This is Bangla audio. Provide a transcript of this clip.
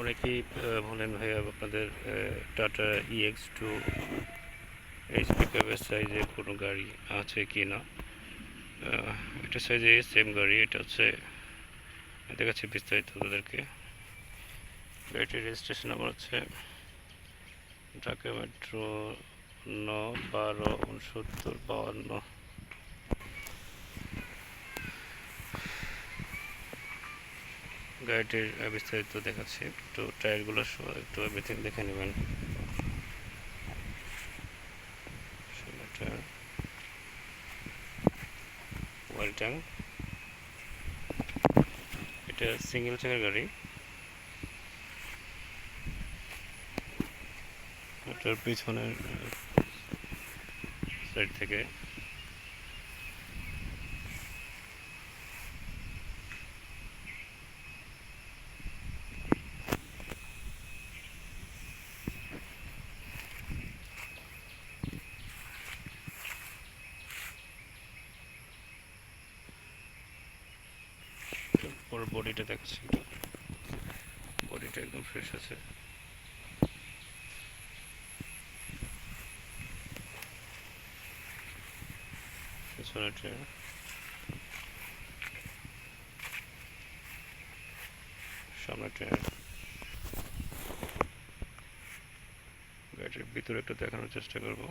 অনেকেই বলেন ভাইয়া, আপনাদের টাটা ইএক্স টু এইচ পিকআপের সাইজে কোনো গাড়ি আছে কি না? এটা সাইজে সেম গাড়ি, এটা হচ্ছে, দেখাচ্ছি বিস্তারিত তাদেরকে গাড়িটির রেজিস্ট্রেশন নাম্বার হচ্ছে ঢাকা মেট্রো ন বারো উনসত্তর বাউান্ন গাড়িটির বিস্তারিত দেখাচ্ছি। একটু টায়ারগুলো সহ, একটু এভরিথিং দেখে নেবেন। টায়ার। ট্যাঙ্ক এটা সিঙ্গেল চাকার গাড়ি। এটার পিছনের সাইড থেকে ওর বডিটা দেখাচ্ছি। বডিটা একদম ফ্রেশ আছে। সামনে ভিতরে একটু দেখানোর চেষ্টা করব।